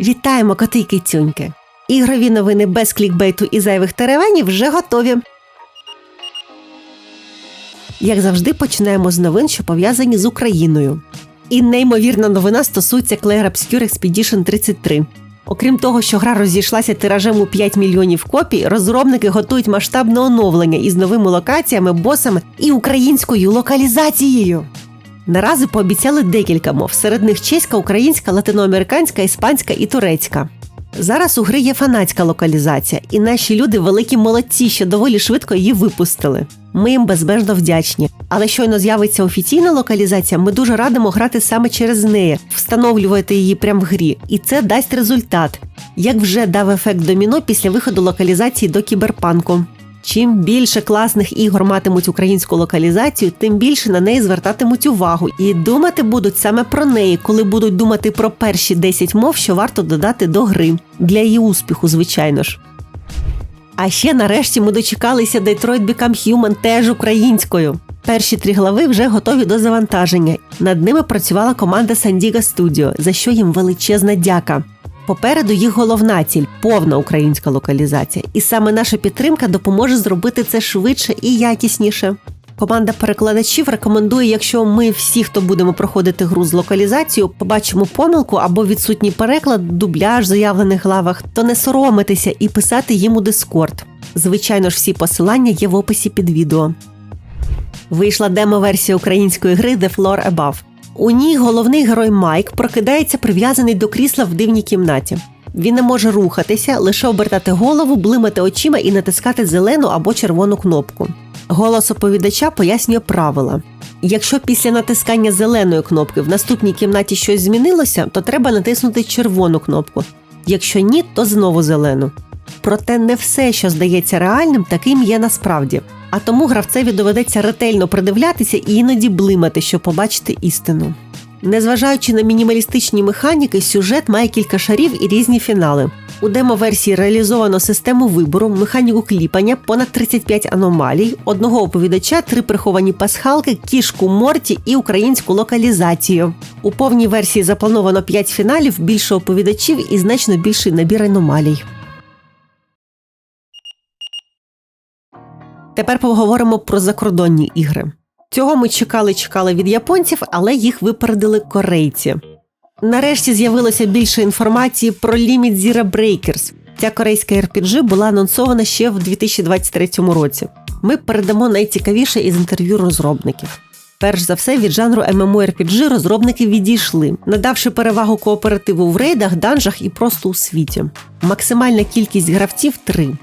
Вітаємо, коти й кицюньки! Ігрові новини без клікбейту і зайвих теревенів вже готові. Як завжди, починаємо з новин, що пов'язані з Україною. І неймовірна новина стосується Clair Obscure Expedition 33. Окрім того, що гра розійшлася тиражем у 5 мільйонів копій, розробники готують масштабне оновлення із новими локаціями, босами і українською локалізацією. Наразі пообіцяли декілька мов. Серед них чеська, українська, латиноамериканська, іспанська і турецька. Зараз у гри є фанатська локалізація, і наші люди великі молодці, що доволі швидко її випустили. Ми їм безмежно вдячні. Але щойно з'явиться офіційна локалізація, ми дуже радимо грати саме через неї, встановлювати її прямо в грі. І це дасть результат, як вже дав ефект доміно після виходу локалізації до кіберпанку. Чим більше класних ігор матимуть українську локалізацію, тим більше на неї звертатимуть увагу і думати будуть саме про неї, коли будуть думати про перші 10 мов, що варто додати до гри для її успіху, звичайно ж. А ще нарешті ми дочекалися Detroit Become Human теж українською. Перші три глави вже готові до завантаження. Над ними працювала команда Sandiga Studio, за що їм величезна дяка. Попереду їх головна ціль повна українська локалізація, і саме наша підтримка допоможе зробити це швидше і якісніше. Команда перекладачів рекомендує, якщо ми всі, хто будемо проходити гру з локалізацією, побачимо помилку або відсутній переклад, дубляж в заявлених главах, то не соромитися і писати їм у Дискорд. Звичайно ж, всі посилання є в описі під відео. Вийшла демо-версія української гри The Floor Above. У ній головний герой Майк прокидається прив'язаний до крісла в дивній кімнаті. Він не може рухатися, лише обертати голову, блимати очима і натискати зелену або червону кнопку. Голос оповідача пояснює правила. Якщо після натискання зеленої кнопки в наступній кімнаті щось змінилося, то треба натиснути червону кнопку. Якщо ні, то знову зелену. Проте не все, що здається реальним, таким є насправді. А тому гравцеві доведеться ретельно придивлятися і іноді блимати, щоб побачити істину. Незважаючи на мінімалістичні механіки, сюжет має кілька шарів і різні фінали. У демо-версії реалізовано систему вибору, механіку кліпання, понад 35 аномалій, одного оповідача, три приховані пасхалки, кішку Морті і українську локалізацію. У повній версії заплановано 5 фіналів, більше оповідачів і значно більший набір аномалій. Тепер поговоримо про закордонні ігри. Цього ми чекали, чекали від японців, але їх випередили корейці. Нарешті з'явилося більше інформації про Limit Zero Breakers. Ця корейська RPG була анонсована ще в 2023 році. Ми передамо найцікавіше із інтерв'ю розробників. Перш за все, від жанру MMORPG розробники відійшли, надавши перевагу кооперативу в рейдах, данжах і просто у світі. Максимальна кількість гравців три.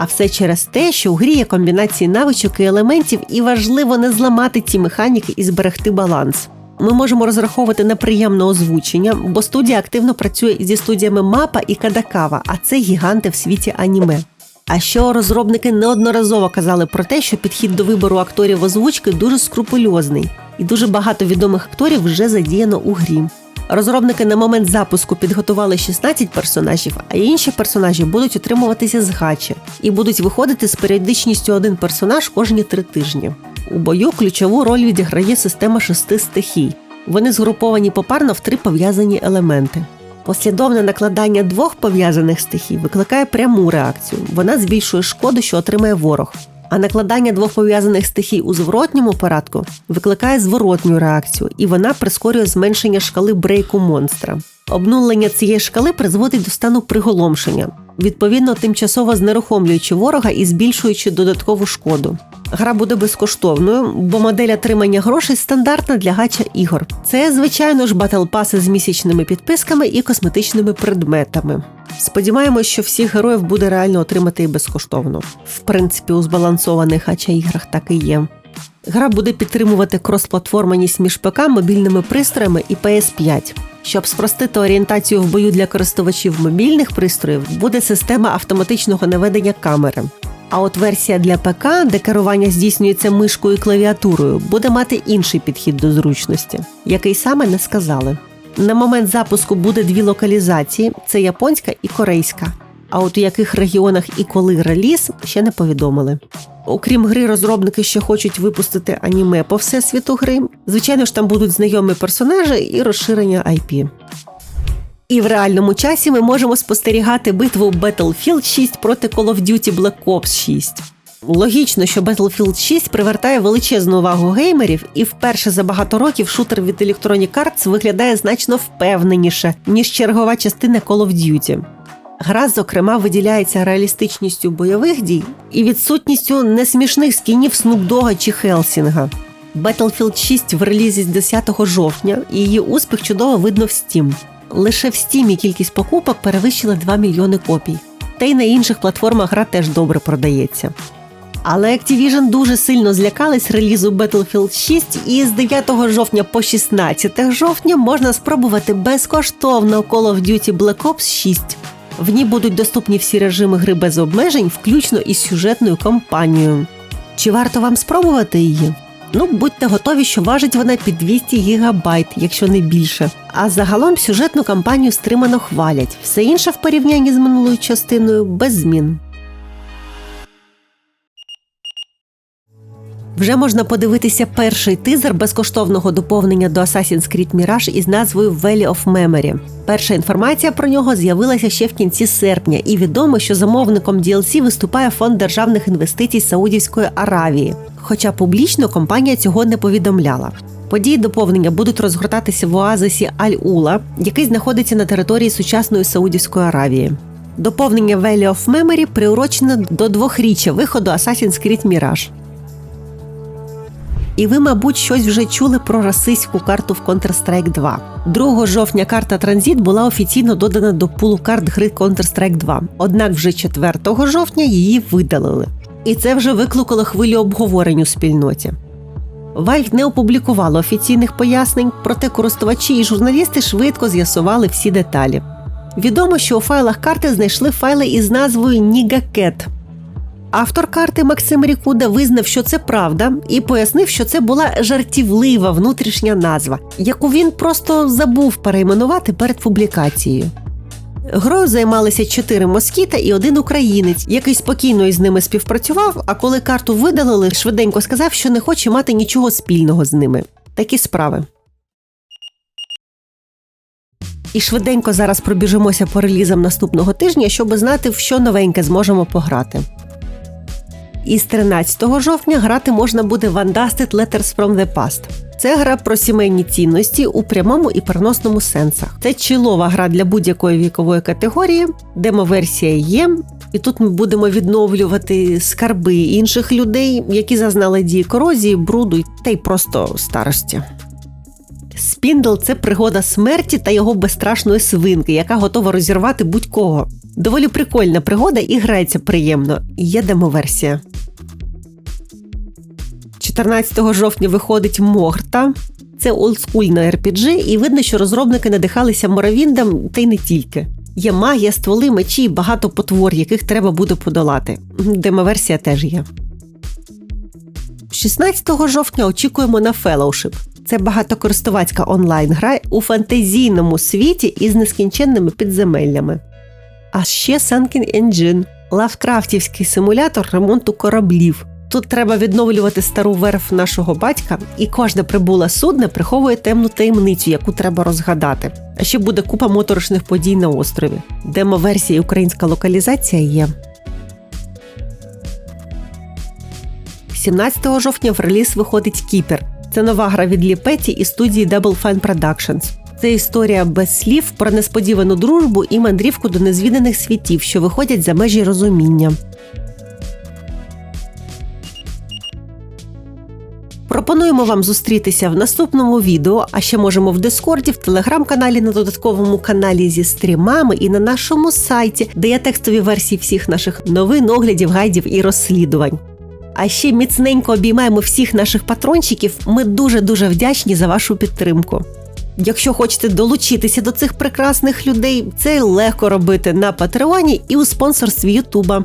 А все через те, що у грі є комбінації навичок і елементів, і важливо не зламати ці механіки і зберегти баланс. Ми можемо розраховувати на приємне озвучення, бо студія активно працює зі студіями Мапа і Кадакава, а це гіганти в світі аніме. А що розробники неодноразово казали про те, що підхід до вибору акторів озвучки дуже скрупульозний, і дуже багато відомих акторів вже задіяно у грі. Розробники на момент запуску підготували 16 персонажів, а інші персонажі будуть отримуватися з гачі і будуть виходити з періодичністю один персонаж кожні три тижні. У бою ключову роль відіграє система шести стихій. Вони згруповані попарно в три пов'язані елементи. Послідовне накладання двох пов'язаних стихій викликає пряму реакцію. Вона збільшує шкоду, що отримає ворог. А накладання двох пов'язаних стихій у зворотньому порядку викликає зворотню реакцію, і вона прискорює зменшення шкали брейку монстра. Обнулення цієї шкали призводить до стану приголомшення, відповідно, тимчасово знерухомлюючи ворога і збільшуючи додаткову шкоду. Гра буде безкоштовною, бо модель отримання грошей стандартна для гача ігор. Це, звичайно ж, батл-паси з місячними підписками і косметичними предметами. Сподіваємось, що всіх героїв буде реально отримати і безкоштовно. В принципі, у збалансованих гача іграх так і є. Гра буде підтримувати кросплатформаність між ПК, мобільними пристроями і PS5. Щоб спростити орієнтацію в бою для користувачів мобільних пристроїв, буде система автоматичного наведення камери. А от версія для ПК, де керування здійснюється мишкою і клавіатурою, буде мати інший підхід до зручності, який саме не сказали. На момент запуску буде дві локалізації: це японська і корейська. А от у яких регіонах і коли реліз ще не повідомили. Окрім гри, розробники ще хочуть випустити аніме по всесвіту гри. Звичайно ж, там будуть знайомі персонажі і розширення IP. І в реальному часі ми можемо спостерігати битву Battlefield 6 проти Call of Duty Black Ops 6. Логічно, що Battlefield 6 привертає величезну увагу геймерів, і вперше за багато років шутер від Electronic Arts виглядає значно впевненіше, ніж чергова частина Call of Duty. Гра, зокрема, виділяється реалістичністю бойових дій і відсутністю несмішних скінів Снупдога чи Хелсінга. Battlefield 6 в релізі з 10 жовтня, і її успіх чудово видно в Steam. Лише в Steam кількість покупок перевищила 2 мільйони копій. Та й на інших платформах гра теж добре продається. Але Activision дуже сильно злякались релізу Battlefield 6, і з 9 жовтня по 16 жовтня можна спробувати безкоштовно Call of Duty Black Ops 6. В ній будуть доступні всі режими гри без обмежень, включно із сюжетною кампанією. Чи варто вам спробувати її? Ну, будьте готові, що важить вона під 200 гігабайт, якщо не більше. А загалом сюжетну кампанію стримано хвалять. Все інше в порівнянні з минулою частиною без змін. Вже можна подивитися перший тизер безкоштовного доповнення до Assassin's Creed Mirage із назвою Valley of Memory. Перша інформація про нього з'явилася ще в кінці серпня, і відомо, що замовником DLC виступає фонд державних інвестицій Саудівської Аравії. Хоча публічно компанія цього не повідомляла. Події доповнення будуть розгортатися в оазисі Аль-Ула, який знаходиться на території сучасної Саудівської Аравії. Доповнення Valley of Memory приурочено до двохріччя виходу Assassin's Creed Mirage. І ви, мабуть, щось вже чули про расистську карту в Counter-Strike 2. 2 жовтня карта Транзит була офіційно додана до пулу карт гри Counter-Strike 2. Однак вже 4 жовтня її видалили. І це вже викликало хвилю обговорень у спільноті. Valve не опублікувало офіційних пояснень, проте користувачі і журналісти швидко з'ясували всі деталі. Відомо, що у файлах карти знайшли файли із назвою Nigaket – Автор карти Максим Рікуда визнав, що це правда, і пояснив, що це була жартівлива внутрішня назва, яку він просто забув перейменувати перед публікацією. Грою займалися чотири москіта і один українець, який спокійно із ними співпрацював. А коли карту видалили, швиденько сказав, що не хоче мати нічого спільного з ними. Такі справи. І швиденько зараз пробіжимося по релізам наступного тижня, щоб знати, в що новеньке зможемо пограти. Із 13 жовтня грати можна буде в Undusted Letters from the Past. Це гра про сімейні цінності у прямому і переносному сенсах. Це чилова гра для будь-якої вікової категорії, демоверсія є. І тут ми будемо відновлювати скарби інших людей, які зазнали дії корозії, бруду та й просто старості. Спіндл це пригода смерті та його безстрашної свинки, яка готова розірвати будь-кого. Доволі прикольна пригода і грається приємно. Є демоверсія. 14 жовтня виходить Могрта. Це олдскульна RPG, і видно, що розробники надихалися Моровіндом, та й не тільки. Є магія, стволи, мечі і багато потвор, яких треба буде подолати. Демоверсія теж є. 16 жовтня очікуємо на Fellowship. Це багатокористувацька онлайн-гра у фантазійному світі із нескінченними підземеллями. А ще Sunken Engine – лавкрафтівський симулятор ремонту кораблів. Тут треба відновлювати стару верф нашого батька, і кожне прибуле судне приховує темну таємницю, яку треба розгадати. А ще буде купа моторошних подій на острові. Демо-версія і українська локалізація є. 17 жовтня в реліз виходить Кіпер. Це нова гра від Ліпеті і студії Double Fine Productions. Це історія без слів про несподівану дружбу і мандрівку до незвіданих світів, що виходять за межі розуміння. Пропонуємо вам зустрітися в наступному відео, а ще можемо в Дискорді, в телеграм-каналі на додатковому каналі зі стрімами і на нашому сайті, де є текстові версії всіх наших новин, оглядів, гайдів і розслідувань. А ще міцненько обіймаємо всіх наших патрончиків. Ми дуже дуже вдячні за вашу підтримку. Якщо хочете долучитися до цих прекрасних людей, це легко робити на Патреоні і у спонсорстві Ютуба.